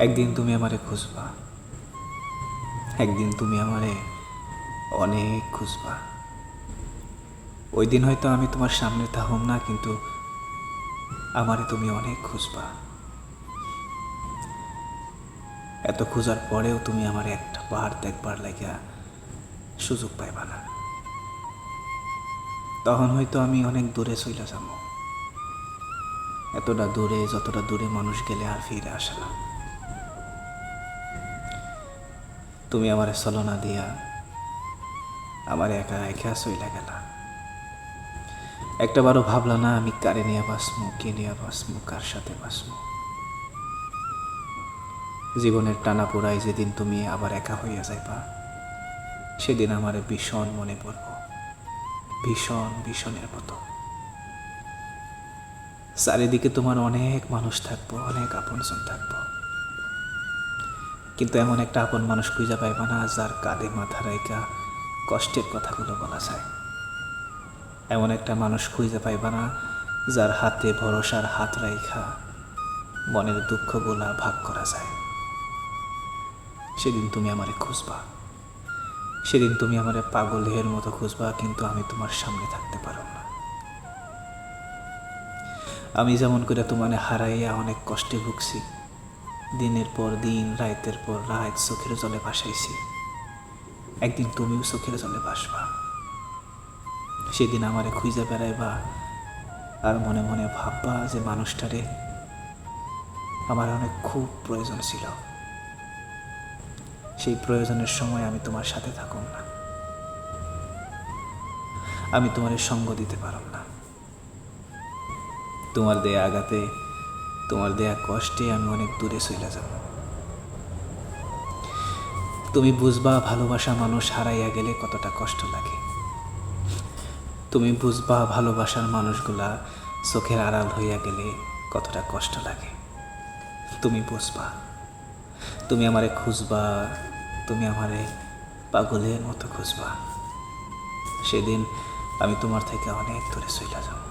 একদিন তুমি আমারে খুঁজবা। একদিন তুমি আমারে অনেক খুঁজবা। ওই দিন হয়তো আমি তোমার সামনে থাকুম না, কিন্তু আমারে তুমি অনেক খুঁজবা। এত খোঁজার পরেও তুমি আমার একটা বার দেখবার লাগিয়া সুযোগ পাইবা না। তখন হয়তো আমি অনেক দূরে চলে যাব এতটা দূরে, যতটা দূরে মানুষ গেলে আর ফিরে আসে না। তুমি আমার ছলনা দিয়া। আমার একা একা চইলা গেলা। একটা বারও ভাবলা, না, আমি কারে নিয়ে বাসমু কে নিয়ে বাসমু কার সাথে বাসমু জীবনের টানা পোড়াই যেদিন তুমি আবার একা হইয়া যাইবা, সেদিন আমার ভীষণ মনে পড়ব। ভীষণ, ভীষণের মতো। চারিদিকে তোমার অনেক মানুষ থাকব, অনেক আপনজন থাকব। কিন্তু এমন একটা আপন মানুষ খুঁজে পাইবা না যার কাঁধে মাথা রাইকা কষ্টের কথাগুলো বলা যায়। এমন একটা মানুষ খুঁজে পাইবা না যার হাতে ভরসার হাত রাইখা মনের দুঃখগুলা ভাগ করা যায়। সেদিন তুমি আমারে খুঁজবা। সেদিন তুমি আমারে পাগলের মতো খুঁজবা, কিন্তু আমি তোমার সামনে থাকতে পারব না। আমি যেমন করে তোমারে হারাইয়া অনেক কষ্টে ভুগছি দিনের পর দিন, রাতের পর রাত চোখের জলে ভাসাইছি। একদিন তুমিও চোখের জলে ভাসবা। সেদিন আমারে খুঁজে বেড়াইবা আর মনে মনে ভাববা যে মানুষটারে আমার অনেক খুব প্রয়োজন ছিল। সেই প্রয়োজনের সময় আমি তোমার সাথে থাকুম না। আমি তোমার সঙ্গ দিতে পারব না। তোমার দেয়া আঘাতে তোমার দেয়া কষ্টে আমি অনেক দূরে চলে যাব। তুমি বুঝবা ভালোবাসা মানুষ হারাইয়া গেলে কতটা কষ্ট লাগে। তুমি বুঝবা ভালোবাসার মানুষগুলা চোখের আড়াল হইয়া গেলে কতটা কষ্ট লাগে। তুমি বুঝবা। তুমি আমারে খুঁজবা। তুমি আমারে পাগলের মতো খুঁজবা। সেদিন আমি তোমার থেকে অনেক দূরে চলে যাব।